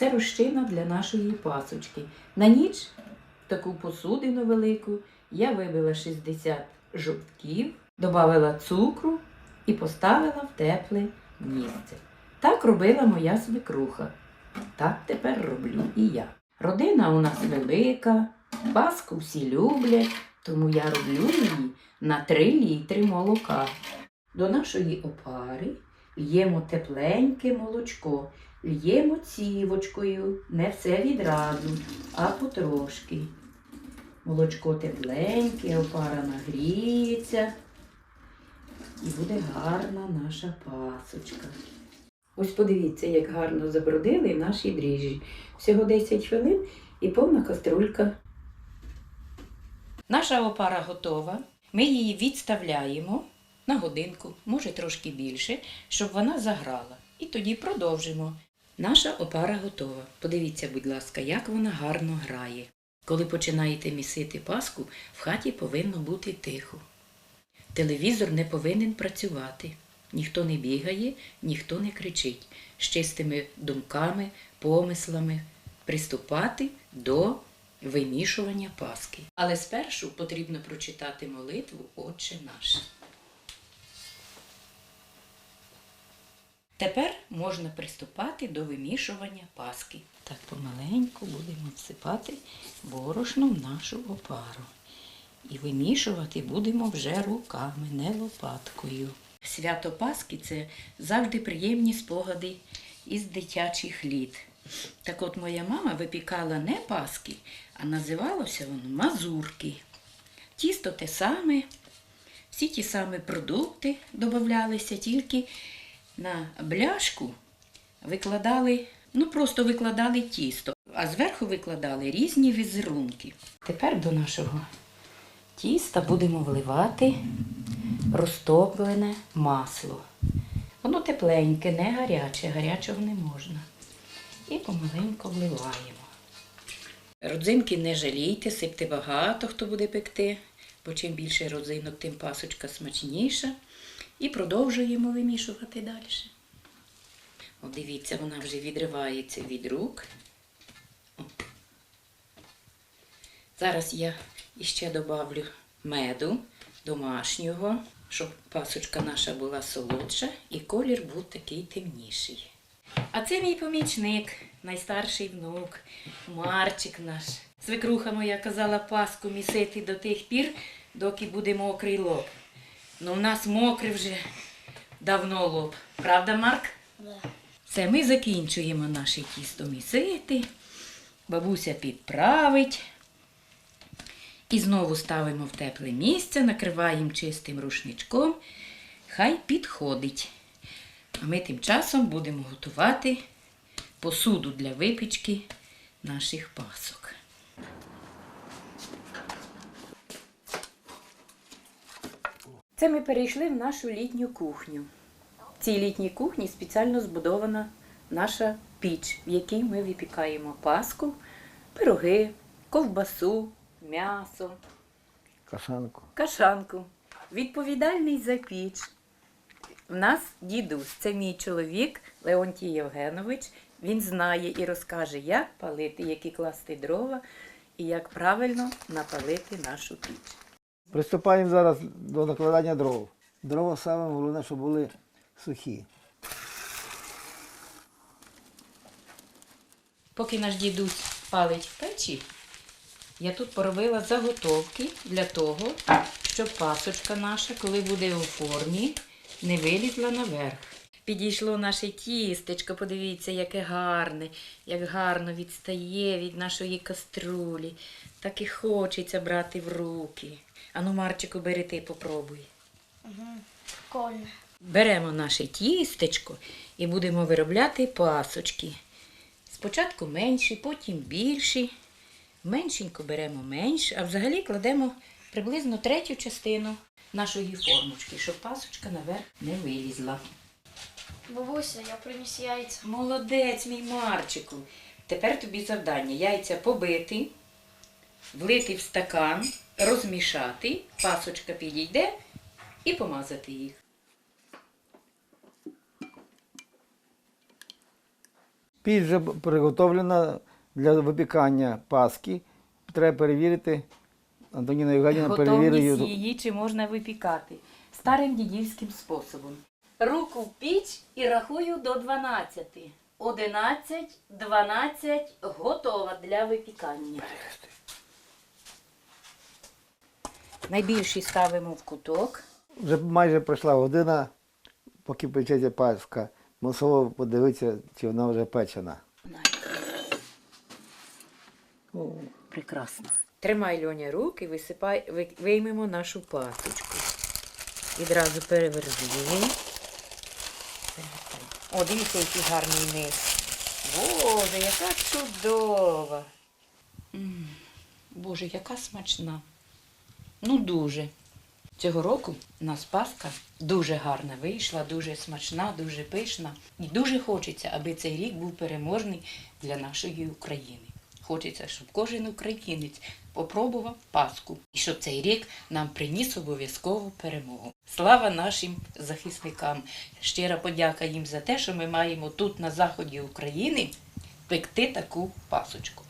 Це розчина для нашої пасочки. На ніч таку посудину велику я вибила 60 жовтків, додала цукру і поставила в тепле місце. Так робила моя свекруха. Так тепер роблю і я. Родина у нас велика, паску всі люблять, тому я роблю її на 3 літри молока. До нашої опари л'ємо тепленьке молочко, л'ємо цівочкою, не все відразу, а потрошки. Молочко тепленьке, опара нагріється і буде гарна наша пасочка. Ось подивіться, як гарно забродили наші дріжджі. Всього 10 хвилин і повна каструлька. Наша опара готова. Ми її відставляємо на годинку, може трошки більше, щоб вона заграла. І тоді продовжимо. Наша опара готова. Подивіться, будь ласка, як вона гарно грає. Коли починаєте місити паску, в хаті повинно бути тихо. Телевізор не повинен працювати. Ніхто не бігає, ніхто не кричить. З чистими думками, помислами приступати до вимішування паски. Але спершу потрібно прочитати молитву Отче наш. Тепер можна приступати до вимішування паски. Так помаленьку будемо всипати борошно в нашу опару. І вимішувати будемо вже руками, не лопаткою. Свято Пасхи це завжди приємні спогади із дитячих літ. Так от моя мама випікала не паски, а називалося воно мазурки. Тісто те саме, всі ті самі продукти додавалися, тільки на бляшку викладали, ну просто викладали тісто, а зверху викладали різні візерунки. Тепер до нашого тіста будемо вливати розтоплене масло. Воно тепленьке, не гаряче, гарячого не можна. І помаленьку вливаємо. Родзинки не жалійте, сипте багато, хто буде пекти, бо чим більше родзинок, тим пасочка смачніша. І продовжуємо вимішувати далі. От дивіться, вона вже відривається від рук. О. Зараз я іще добавлю меду домашнього, щоб пасочка наша була солодша і колір був такий темніший. А це мій помічник, найстарший внук, Марчик наш. Свекруха моя казала паску місити до тих пір, доки буде мокрий лоб. Ну, в нас мокрий вже давно лоб. Правда, Марк? Да. Це ми закінчуємо наше тісто місити. Бабуся підправить. І знову ставимо в тепле місце, накриваємо чистим рушничком. Хай підходить. А ми тим часом будемо готувати посуду для випічки наших пасок. Це ми перейшли в нашу літню кухню. В цій літній кухні спеціально збудована наша піч, в якій ми випікаємо паску, пироги, ковбасу, м'ясо, Кашанку. кашанку. Відповідальний за піч. В нас дідусь, це мій чоловік Леонтій Євгенович. Він знає і розкаже, як палити, які класти дрова і як правильно напалити нашу піч. Приступаємо зараз до накладання дров. Дрова саме головне, щоб були сухі. Поки наш дідусь палить в печі, я тут поробила заготовки для того, щоб пасочка наша, коли буде у формі, не вилізла наверх. Підійшло наше тістечко, подивіться, яке гарне, як гарно відстає від нашої каструлі. Так і хочеться брати в руки. Ану, Марчику, бери ти попробуй. Прикольно. Беремо наше тістечко і будемо виробляти пасочки. Спочатку менші, потім більші. Меншенько беремо менше, а взагалі кладемо приблизно третю частину нашої формочки, щоб пасочка наверх не вилізла. Бабуся, я приніс яйця. Молодець, мій Марчику. Тепер тобі завдання яйця побити, влити в стакан, розмішати, пасочка підійде і помазати їх. Піч вже приготовлена для випікання паски. Треба перевірити. Антоніна Євгенівна перевірює. Готовність її чи можна випікати старим дідівським способом. Руку в піч і рахую до 12. 11, 12 готова для випікання. Найбільші ставимо в куток. Вже майже пройшла година, поки печеться паска. Мусово подивитися, чи вона вже печена. О, прекрасно. Тримай Льоня руки, висипай, виймемо нашу пасочку. Відразу переверзуємо. О, дивіться, який гарний низ. Боже, яка чудова. Боже, яка смачна. Ну, дуже. Цього року у нас Пасха дуже гарна вийшла, дуже смачна, дуже пишна. І дуже хочеться, аби цей рік був переможний для нашої України. Хочеться, щоб кожен українець попробував Пасху і щоб цей рік нам приніс обов'язкову перемогу. Слава нашим захисникам! Щира подяка їм за те, що ми маємо тут на заході України пекти таку пасочку.